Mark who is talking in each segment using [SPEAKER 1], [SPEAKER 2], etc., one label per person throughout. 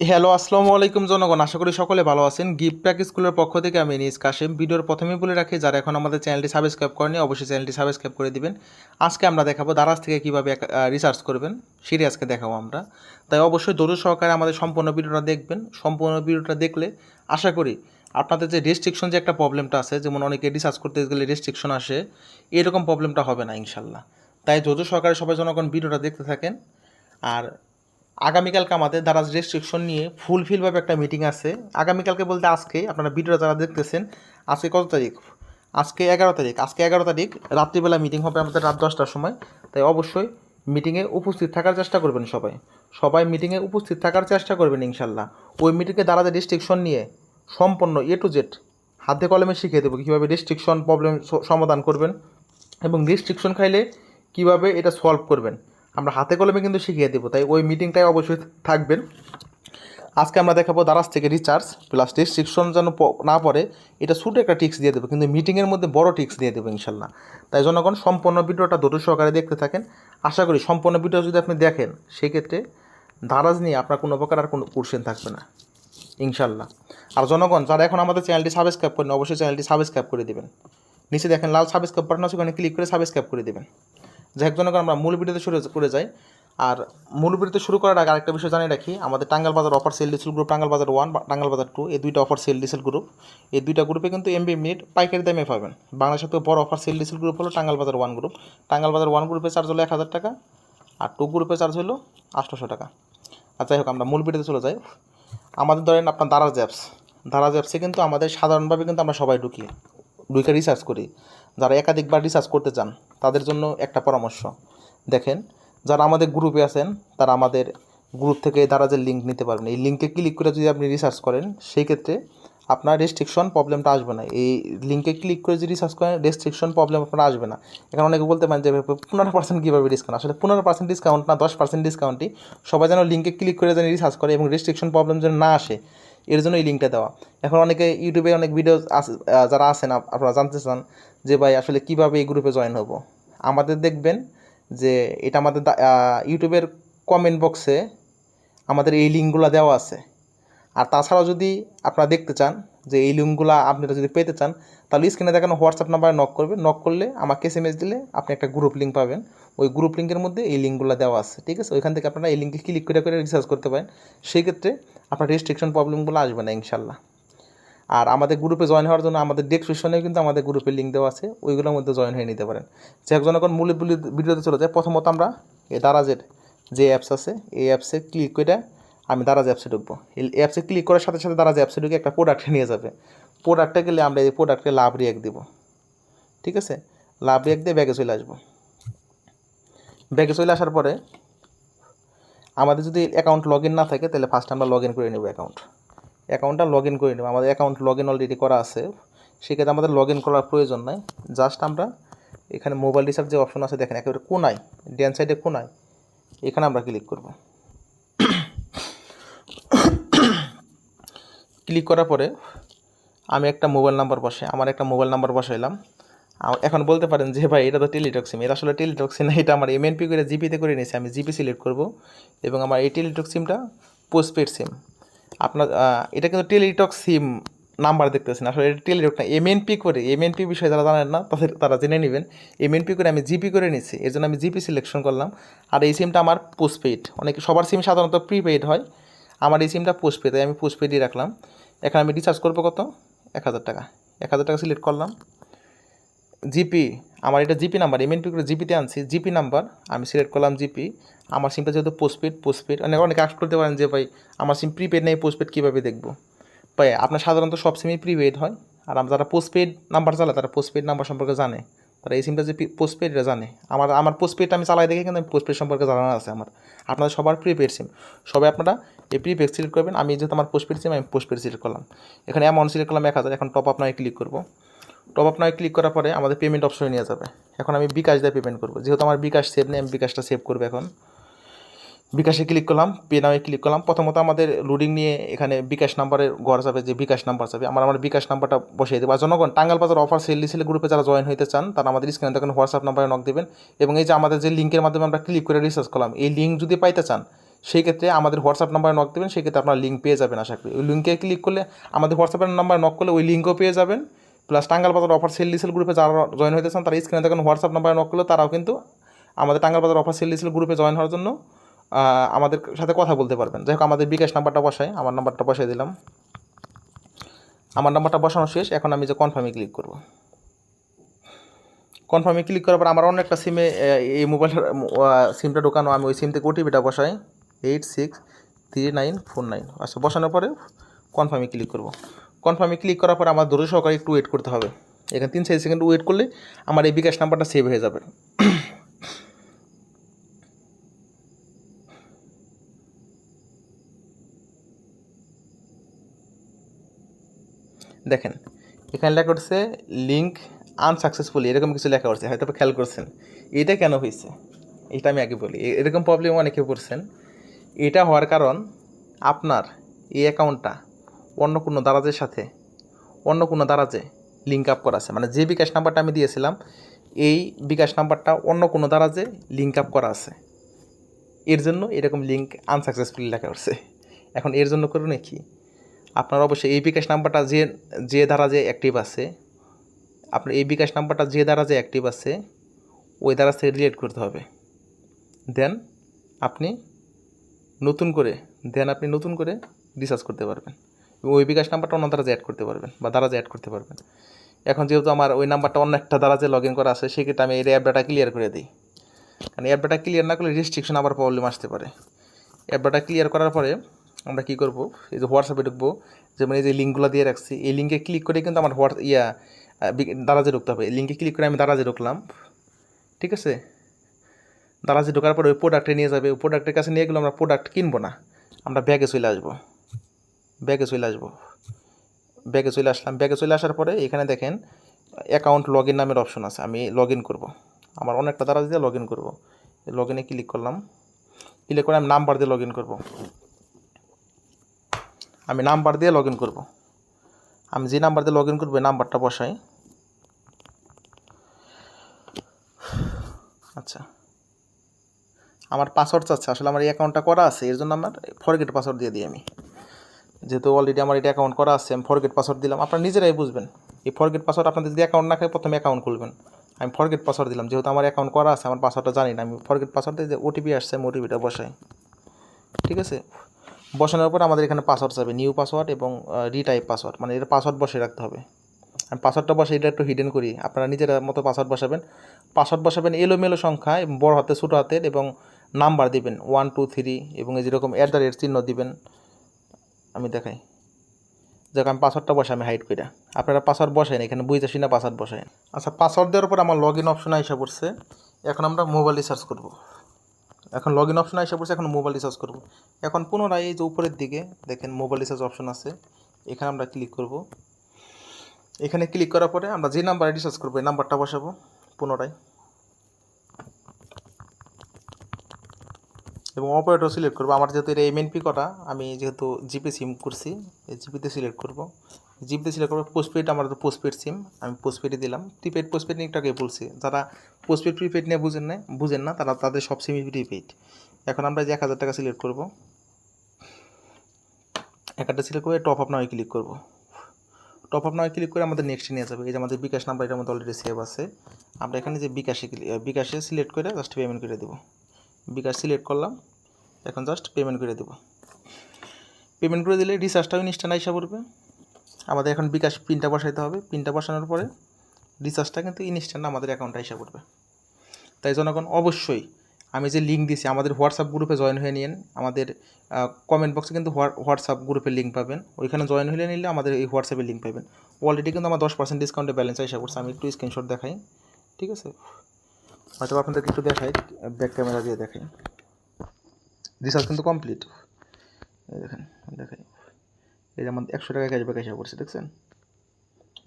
[SPEAKER 1] Hello, আসসালামু আলাইকুম জনগণ। আশা করি সকলে ভালো আছেন। গিফট প্যাক স্কুলের পক্ষ থেকে আমি নিজ কাশেম ভিডিওর প্রথমেই বলে রাখি, যারা এখন আমাদের চ্যানেলটি সাবস্ক্রাইব করেনি অবশ্যই চ্যানেলটি সাবস্ক্রাইব করে দিবেন। আজকে আমরা দেখাবো দারাজ থেকে কীভাবে রিসার্চ করবেন, সেটি আজকে দেখাবো আমরা। তাই অবশ্যই দরুদ সহকারে আমাদের সম্পূর্ণ ভিডিওটা দেখবেন। সম্পূর্ণ ভিডিওটা দেখলে আশা করি আপনাদের যে রেস্ট্রিকশন যে একটা প্রবলেমটা আছে, যেমন অনেকে রিসার্চ করতে গেলে রেস্ট্রিকশন আসে, এরকম প্রবলেমটা হবে না, ইনশাল্লাহ। তাই ধৈর্য সহকারে সবাই জনগণ ভিডিওটা দেখতে থাকেন। আর আগামীকালকে আমাদের দারাজ রেস্ট্রিকশন নিয়ে ফুলফিলভাবে একটা মিটিং আছে। আগামীকালকে বলতে আজকে আপনারা ভিডিওটা যারা দেখতেছেন, আজকে কত তারিখ? আজকে এগারো তারিখ। আজকে এগারো তারিখ, রাত্রিবেলা মিটিং হবে আমাদের রাত দশটার সময়। তাই অবশ্যই মিটিংয়ে উপস্থিত থাকার চেষ্টা করবেন সবাই। সবাই মিটিংয়ে উপস্থিত থাকার চেষ্টা করবেন ইনশাল্লাহ ওই মিটিংয়ে দারাজের রেস্ট্রিকশন নিয়ে সম্পূর্ণ এ টু জেড হাতে কলমে শিখিয়ে দেবো কীভাবে রেস্ট্রিকশন প্রবলেম সমাধান করবেন এবং রেস্ট্রিকশন খাইলে কীভাবে এটা সলভ করবেন। আমরা হাতে কলমে কিন্তু শিখিয়ে দেবো, তাই ওই মিটিংটাই অবশ্যই থাকবেন। আজকে আমরা দেখাবো দারাজ থেকে রিচার্জ প্লাস রেস্ট্রিকশন যেন না পড়ে, এটা ছোটো একটা টিক্স দিয়ে দেবো, কিন্তু মিটিংয়ের মধ্যে বড় টিক্স দিয়ে দেবো ইনশাল্লাহ। তাই জনগণ, সম্পূর্ণ ভিডিওটা দুটো সহকারে দেখতে থাকেন। আশা করি সম্পূর্ণ ভিডিও যদি আপনি দেখেন, সেক্ষেত্রে দারাজ নিয়ে আপনার কোনো প্রকার আর কোনো কোশ্চেন থাকবে না, ইনশাল্লাহ। আর জনগণ, যারা এখন আমাদের চ্যানেলটি সাবস্ক্রাইব করেন অবশ্যই চ্যানেলটি সাবস্ক্রাইব করে দেবেন। নিচে দেখেন লাল সাবস্ক্রাইব বাটন আছে, ওখানে ক্লিক করে সাবস্ক্রাইব করে দেবেন। যাই হোক আমরা মূল ভিডিওতে শুরু করে যাই। আর মূল ভিডিওতে শুরু করার আগে আরেকটা বিষয় জানিয়ে রাখি, আমাদের Tangal Bazar offer sale diesel group Tangal Bazar one Tangal বাজার টু এই দুইটা অফার সেল ডিসেল গ্রুপ এই দুইটা গ্রুপে কিন্তু এমবি মিনিট পাইকারি দামে পাবেন। বাংলাদেশের থেকে বড় অফার সেল ডিসেল গ্রুপ হলো টাঙ্গাল Bazar one group টাঙ্গাল Bazar one গ্রুপে চার্জ হলো এক হাজার টাকা, আর টু গ্রুপে চার্জ হলো আটশোশো টাকা। আর যাই হোক, আমরা মূল ভিডিওতে চলে যাই। আমাদের ধরেন আপনার দারাজ অ্যাপস দারাজ অ্যাপসে কিন্তু আমাদের সাধারণভাবে কিন্তু আমরা সবাই ঢুকি, ঢুকে রিসার্চ করি। যারা একাধিকবার রিসার্চ করতে চান, তাদের জন্য একটা পরামর্শ। দেখেন, যারা আমাদের গ্রুপে আছেন, তারা আমাদের গ্রুপ থেকে তারা যে লিঙ্ক নিতে পারবেন, এই লিঙ্কে ক্লিক করে যদি আপনি রিসার্চ করেন, সেই ক্ষেত্রে আপনার রেস্ট্রিকশন প্রবলেমটা আসবে না। এই লিঙ্কে ক্লিক করে যদি রিসার্চ করেন রেস্ট্রিকশন প্রবলেম আপনার আসবে না। এখানে অনেকে বলতে পারেন যে পনেরো পার্সেন্ট কীভাবে ডিসকাউন্ট আসলে পনেরো পার্সেন্ট ডিসকাউন্ট না, দশ পার্সেন্ট ডিসকাউন্টই সবাই যেন লিঙ্কে ক্লিক করে যেন রিসার্চ করে এবং রেস্ট্রিকশন প্রবলেম যেন না আসে। এর জন্য এই লিঙ্কটা দেওয়া। এখন অনেকে ইউটিউবে অনেক ভিডিও যারা আছেন, আপ- আপনারা জানতে চান যে ভাই আসলে কীভাবে এই গ্রুপে জয়েন হব। আমাদের দেখবেন যে এটা আমাদের ইউটিউবের কমেন্ট বক্সে আমাদের এই লিঙ্কগুলো দেওয়া আছে। আর তাছাড়াও যদি আপনারা দেখতে চান যে এই লিঙ্কগুলো আপনারা যদি পেতে চান, তাহলে স্ক্রিনে দেখানো হোয়াটসঅ্যাপ নাম্বারে নক করবেন। নক করলে আমাকে এস দিলে আপনি একটা গ্রুপ লিঙ্ক পাবেন। ওই গ্রুপ লিঙ্কের মধ্যে এই লিঙ্কগুলো দেওয়া আছে, ঠিক আছে? ওইখান থেকে আপনারা এই লিঙ্কে ক্লিক করে করে রিসার্চ করতে পারেন। সেই ক্ষেত্রে আপনার রেস্ট্রিকশন প্রবলেমগুলো আসবে না ইনশাল্লাহ আর আমাদের গ্রুপে জয়েন হওয়ার জন্য আমাদের ডেসক্রিপশনেও কিন্তু আমাদের গ্রুপের লিঙ্ক দেওয়া আছে, ওইগুলোর মধ্যে জয়েন হয়ে নিতে পারেন। যে একজন এখন মূল ভিডিওতে চলে যায়, প্রথমত আমরা এই দারাজের যে অ্যাপস আছে, এই অ্যাপসে ক্লিক করে আমি দারাজ অ্যাপসে ঢুকবো। এই অ্যাপসে ক্লিক করার সাথে সাথে দারাজ অ্যাপসে ঢুকে একটা প্রোডাক্টে নিয়ে যাবে। প্রোডাক্টে গেলে আমরা এই প্রোডাক্টে লাভ রিয়াক দিব। ঠিক আছে? লাভ রিয়াক দিয়ে ব্যাগে চলে আসব। ব্যাগে চলে আসার পরে আমাদের যদি অ্যাকাউন্ট লগ না থাকে, তাহলে ফার্স্ট আমরা লগ করে নেব অ্যাকাউন্ট অ্যাকাউন্টটা লগ করে নেব। আমাদের অ্যাকাউন্ট লগ অলরেডি করা আছে। সেক্ষেত্রে আমাদের লগ করার প্রয়োজন নাই। জাস্ট আমরা এখানে মোবাইল রিচার্জ যে অপশন আছে, দেখেন একেবারে কোনায় ড্যান সাইডে কোনায়, এখানে আমরা ক্লিক করব। ক্লিক করার পরে আমি একটা মোবাইল নাম্বার বসে আমার একটা মোবাইল নাম্বার বসাইলাম। এখন বলতে পারেন যে, ভাই, এটা তো টেলিটক সিম এটা আসলে টেলিটক সিম না, এটা আমার এমএনপি করে জিপিতে করে নিয়েছি, আমি জিপি সিলেক্ট করব এবং আমার এই টেলিটক সিমটা পোস্টপেড সিম আপনার এটা কিন্তু টেলিটক সিম নাম্বার দেখতেছেন, আসলে এটা টেলিটক না এমএনপি করে এমএনপি বিষয়ে যারা জানেন না, তাদের, তারা জেনে নেবেন এমএনপি করে আমি জিপি করে নিচ্ছি এর জন্য আমি জিপি সিলেকশন করলাম, আর এই সিমটা আমার পোস্টপেড অনেক, সবার সিম সাধারণত প্রিপেইড হয়, আমার এই সিমটা পোস্টপেড তাই আমি পোস্টপেডই রাখলাম, এখানে আমি রিচার্জ করব কত? এক হাজার টাকা, এক হাজার টাকা সিলেক্ট করলাম জিপি, আমার এটা জিপি নাম্বার এমএনপি করে জিপিতে আনছি, জিপি নাম্বার, আমি সিলেক্ট করলাম জিপি, আমার সিমটা যেহেতু পোস্টপেড পোস্টপেড অনেক, অনেকে আস করতে পারেন যে ভাই, আমার সিম প্রিপেড নেই পোস্টপেড কীভাবে দেখব? ভাই, আপনার সাধারণত সব সিমই প্রিপেড হয়, আর আমরা যারা পোস্টপেড নাম্বার চালায়, তারা পোস্টপেড নাম্বার সম্পর্কে জানে, তারা এই সিমটা যে পোস্টপেড এটা জানে। আমার আমার পোস্টপেডটা আমি চালাই দেখে কিন্তু আমি পোস্টপেড সম্পর্কে জানানো আছে আমার। আপনাদের সবার প্রিপেড সিম সবাই আপনারা এই প্রিপেড সিলেক্ট করবেন, আমি যেহেতু আমার পোস্টপেড সিম আমি পোস্টপেড সিলেক্ট করলাম। এখানে অ্যামাউন্ট সিলেক্ট করলাম এক হাজার, এখন টপ আপ নয় ক্লিক করব। টপ আপ নয় ক্লিক করার পরে আমাদের পেমেন্ট অপশনে নিয়ে যাবে। এখন আমি বিকাশ দিয়ে পেমেন্ট করব। যেহেতু আমার বিকাশ সেভ নেই, আমি বিকাশটা সেভ করব এখন। বিকাশে ক্লিক করলাম পে নামে ক্লিক করলাম। প্রথমত আমাদের লোডিং নিয়ে এখানে বিকাশ নাম্বারের ঘর যাবে, যে বিকাশ নাম্বার যাবে। আমার আমার বিকাশ নাম্বারটা বসিয়ে দেবো। আর জনগণ টাঙ্গাল বাজার অফার সেল সেল গ্রুপে যারা জয়েন হতে চান, তারা আমাদের স্ক্রিনে দেখেন হোয়াটসঅ্যাপ নাম্বারে নক দেবেন। এবং এই যে আমাদের যে লিঙ্কের মাধ্যমে আমরা ক্লিক করে রিসার্চ করলাম, এই লিঙ্ক যদি পাইতে চান, সেই ক্ষেত্রে আমাদের হোয়াটসঅ্যাপ নাম্বারে নক দেবেন। সেক্ষেত্রে আপনার লিঙ্ক পেয়ে যাবেন আশা করি। ওই লিঙ্কে ক্লিক করলে আমাদের হোয়াটসঅ্যাপের নাম্বার নক করলে ওই লিঙ্কও পেয়ে যাবেন। Plus টাঙ্গাল Bazar offer sale diesel গ্রুপে যারা জয়েন হইতে চান তারা স্ক্রিনে দেখেন হোয়াটসঅ্যাপ নাম্বারে নক করলে তারাও কিন্তু আমাদের Tangal Bazar offer sale diesel গ্রুপে জয়েন হওয়ার জন্য আমাদের সাথে কথা বলতে পারবেন। যাই হোক, আমাদের বিকাশ নাম্বারটা বসাই, আমার নাম্বারটা বসাই দিলাম। আমার নাম্বারটা বসানো শেষ, এখন আমি যে কনফার্মে ক্লিক করব। কনফার্মে ক্লিক করার পর আমার অন্য একটা সিমে এই মোবাইলটা সিমটা ঢোকানো, আমি ওই সিম থেকে ওটিপিটা বসাই। Eight six three nine four nine আচ্ছা বসানোর পরে কনফার্মে ক্লিক করব। কনফার্মে ক্লিক করার পর আমার ধৈর্য সহকারে একটু ওয়েট করতে হবে। এখানে তিন চার সেকেন্ড ওয়েট করলে আমার এই বিকাশ নাম্বারটা সেভ হয়ে যাবে। দেখেন, এখানে লেখা উঠছে লিঙ্ক আনসাকসেসফুলি এরকম কিছু লেখা উঠছে, হয়তো খেয়াল করছেন। এটা কেন হয়েছে? এটা আমি আগে বলি। এরকম প্রবলেম অনেকে পড়ছেন এটা হওয়ার কারণ আপনার এই অ্যাকাউন্টটা অন্য কোনো দারাজের সাথে অন্য কোনো দারাজে লিঙ্ক আপ করা আছে। মানে যে বিকাশ নাম্বারটা আমি দিয়েছিলাম, এই বিকাশ নাম্বারটা অন্য কোনো দারাজে লিঙ্ক আপ করা আছে। এর জন্য এরকম লিঙ্ক আনসাকসেসফুলি লেখা উঠছে এখন এর জন্য করুন কি আপনার অবশ্যই এই বিকাশ নাম্বারটা যে যে দ্বারা যে অ্যাক্টিভ আছে, আপনার এই বিকাশ নাম্বারটা যে দ্বারা যে অ্যাক্টিভ আছে, ওই দ্বারা থেকে ডিলিট করতে হবে। দেন আপনি নতুন করে দেন আপনি নতুন করে রিচার্জ করতে পারবেন। এবং ওই বিকাশ নাম্বারটা অন্য দ্বারা অ্যাড করতে পারবেন বা দ্বারা অ্যাড করতে পারবেন। এখন যেহেতু আমার ওই নাম্বারটা অন্য একটা দ্বারা যে লগ ইন করা আছে, সেক্ষেত্রে আমি এই অ্যাপ ডাটা ক্লিয়ার করে দিই। কারণ অ্যাপ ডাটা ক্লিয়ার না করলে রেস্ট্রিকশন আবার প্রবলেম আসতে পারে। অ্যাপ ডাটা ক্লিয়ার করার পরে আমরা কী করব? এই যে হোয়াটসঅ্যাপে ঢুকবো, যেমন এই যে লিঙ্কগুলো দিয়ে রাখছি, এই লিঙ্কে ক্লিক করে কিন্তু আমার হোয়াটস ইয়া দারাজে ঢুকতে হবে, এই লিঙ্কে ক্লিক করে আমি দারাজে ঢুকলাম, ঠিক আছে? দারাজে ঢোকার পরে ওই প্রোডাক্টে নিয়ে যাবে, ওই প্রোডাক্টের কাছে নিয়ে গেলে আমরা প্রোডাক্ট কিনবো না, আমরা ব্যাগে চলে আসব। ব্যাগে চলে আসব। ব্যাগে চলে আসলাম। ব্যাগে চলে আসার পরে এখানে দেখেন অ্যাকাউন্ট লগ ইন নামের অপশন আছে। আমি লগ ইন করব। আমার অনেকটা দ্বারা দিয়ে লগ ইন করব। লগ ইনে ক্লিক করলাম। ক্লিক করে আমি নাম্বার দিয়ে লগ ইন করব। আমি নাম্বার দিয়ে লগ ইন করব। আমি যে নাম্বার দিয়ে লগ ইন করব নাম্বারটা বসাই। আচ্ছা। আমার পাসওয়ার্ড চাচ্ছে। আসলে আমার এই অ্যাকাউন্টটা করা আছে। এর জন্য আমার ফরগেট পাসওয়ার্ড দিয়ে দিই আমি। যেহেতু অলরেডি আমার এটা অ্যাকাউন্ট করা আছে, আমি ফরগেট পাসওয়ার্ড দিলাম। আপনারা নিজেরাই বুঝবেন। এই ফরগেট পাসওয়ার্ড আপনাদের যদি অ্যাকাউন্ট না খায় প্রথমে অ্যাকাউন্ট খুলবেন। আমি ফরগেট পাসওয়ার্ড দিলাম। যেহেতু আমার অ্যাকাউন্ট করা আছে, আমার পাসওয়ার্ডটা জানি না। আমি ফরগেট পাসওয়ার্ড দিয়ে ওটিপি আসছে, আমি ওটিপিটা বসাই। ঠিক আছে? বসানোর পর আমাদের এখানে পাসওয়ার্ড যাবে নিউ পাসওয়ার্ড এবং রিটাইপ পাসওয়ার্ড মানে এটা পাসওয়ার্ড বসে রাখতে হবে। আমি পাসওয়ার্ডটা বসে এটা একটু হিডেন করি। আপনারা নিজের মতো পাসওয়ার্ড বসাবেন। পাসওয়ার্ড বসাবেন এলোমেলো সংখ্যা বড় হাতে, ছোটো হাতের এবং নাম্বার দিবেন। ওয়ান টু থ্রি এবং এই যেরকম অ্যাট দ্য রেট চিহ্ন দিবেন। আমি দেখাই। যাক, আমি পাসওয়ার্ডটা বসাই, আমি হাইড কইরা। আপনারা পাসওয়ার্ড বসাইন, এখানে বুঝতে না পাসওয়ার্ড বসাইন। আচ্ছা পাসওয়ার্ড দেওয়ার পর আমার লগ ইন অপশন আইসা পড়ছে। এখন আমরা মোবাইল রিসার্চ করব। এখন লগ ইন অপশন আইসা পড়ছে, এখন মোবাইল রিসার্চ করব। এখন পুনরায় এই যে উপরের দিকে দেখেন মোবাইল রিসার্চ অপশন আছে। এখানে আমরা ক্লিক করব। এখানে ক্লিক করার পরে আমরা যে নাম্বারে রিসার্চ করব, এই নাম্বারটা বসাবো পুনরায়। এবং অপারেটর সিলেক্ট করব। আমার যেহেতু এটা এমএনপি করা আমি যেহেতু জিপি সিম করছি, এই জিপিতে সিলেক্ট করব। জিপিতে সিলেক্ট করব পোস্টপেড আমার তো পোস্টপেড সিম আমি পোস্টপেডে দিলাম। প্রিপেড পোস্টপেড নিয়ে একটাকে বলছি? যারা পোস্টপেড প্রিপেড নিয়ে বুঝেন না বুঝেন না, তারা তাদের সব সিমই প্রিপেড এখন আমরা যে এক হাজার টাকা সিলেক্ট করব, এক হাজার সিলেক্ট করে টপ আপ নয় ক্লিক করব। টপ আপ নয় ক্লিক করে আমাদের নেক্সট নিয়ে যাবে। এই যে আমাদের বিকাশ নাম্বার এটার মধ্যে অলরেডি সেভ আছে। আমরা এখানে যে বিকাশে বিকাশে সিলেক্ট করে জাস্ট পেমেন্ট করে দেবো। বিকাশ সিলেক্ট করলাম এখন জাস্ট পেমেন্ট করে দেবো। পেমেন্ট করে দিলে রিচার্জটাও ইনস্ট্যান্ট আইসা পড়বে। আমাদের এখন বিকাশ পিনটা বসাইতে হবে। পিনটা বসানোর পরে রিচার্জটা কিন্তু ইনস্ট্যান্ট আমাদের অ্যাকাউন্টে আইসা পড়বে। তাই জনগণ অবশ্যই আমি যে লিঙ্ক দিছি আমাদের হোয়াটসঅ্যাপ গ্রুপে জয়েন হয়ে নিন আমাদের কমেন্ট বক্সে কিন্তু হোয়াটসঅ্যাপ গ্রুপের লিঙ্ক পাবেন। ওইখানে জয়েন হয়ে নিলে আমাদের এই হোয়াটসঅ্যাপের লিঙ্ক পাবেন। অলরেডি কিন্তু আমার দশ পার্সেন্ট ডিসকাউন্টে ব্যালেন্স আইসা করছে আমি একটু স্ক্রিনশট দেখাই। ঠিক আছে? হয়তো আপনাদেরকে একটু দেখাই ব্যাক ক্যামেরা দিয়ে দেখাই। রিচার্জ কিন্তু কমপ্লিট দেখেন, দেখাই। এই যে আমার একশো টাকা ক্যাশব্যাক এসে পড়ছে, দেখছেন?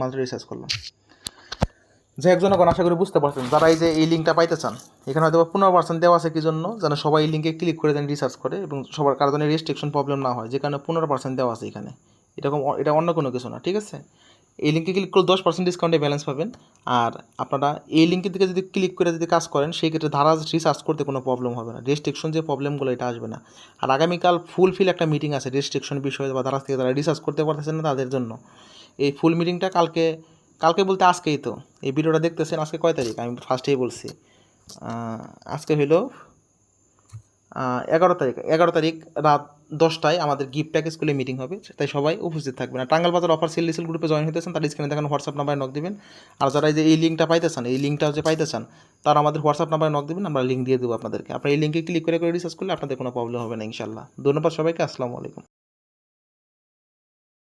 [SPEAKER 1] মাত্র রিচার্জ করলাম। যে একজন এখন আশা করি বুঝতে পারছেন, যারা এই যে এই লিঙ্কটা পাইতে চান, এখানে হয়তো পনেরো পার্সেন্ট দেওয়া আছে কি জন্য, যেন সবাই এই লিঙ্কে ক্লিক করে দেন রিসার্চ করে, এবং সবার কারণে রেস্ট্রিকশন প্রবলেম না হয় যে কারণে পনেরো পার্সেন্ট দেওয়া আছে এখানে। এরকম, এটা অন্য কোনো কিছু না, ঠিক আছে? এই লিঙ্কে ক্লিক করলে দশ পার্সেন্ট ডিসকাউন্টে ব্যালেন্স পাবেন। আর আপনারা এই লিঙ্কের দিকে যদি ক্লিক করে যদি কাজ করেন, সেই ক্ষেত্রে ধারা রিসার্চ করতে কোনো প্রবলেম হবে না। রেস্ট্রিকশন যে প্রবলেমগুলো এটা আসবে না। আর আগামীকাল ফুল ফিল একটা মিটিং আছে রেস্ট্রিকশন বিষয়ে বা ধারাজ থেকে তারা রিসার্চ করতে পারতেছেন না তাদের জন্য। এই ফুল মিটিংটা কালকে কালকে বলতে আজকেই তো। এই ভিডিওটা দেখতেছেন আজকে কয় তারিখ? আমি ফার্স্টেই বলছি। আজকে হইল এগারো তারিখ। এগারো তারিখ রাত দশটায় আমাদের গিফট প্যাকেজ স্কুলে মিটিং হবে, তাই সবাই উপস্থিত থাকবেন। আর Tangail Bazar offer sale resell গ্রুপে জয়েন হতেছেন তার স্ক্রিনে দেখেন হোয়াটসঅ্যাপ নাম্বারে নক দেবেন। আর যারা যে এই লিঙ্কটা পাইতেছেন, এই লিঙ্কটা যে পাইতেছেন, তারা আমাদের হোয়াটসঅ্যাপ নাম্বারে নক দেবেন, আমরা লিঙ্ক দিয়ে দেবো আপনাদেরকে। আপনার এই লিঙ্কে ক্লিক করে করে রিসার্চ করলে আপনাদের কোনো প্রবলেম হবে না ইনশাল্লাহ ধন্যবাদ সবাইকে, আসসালামু আলাইকুম।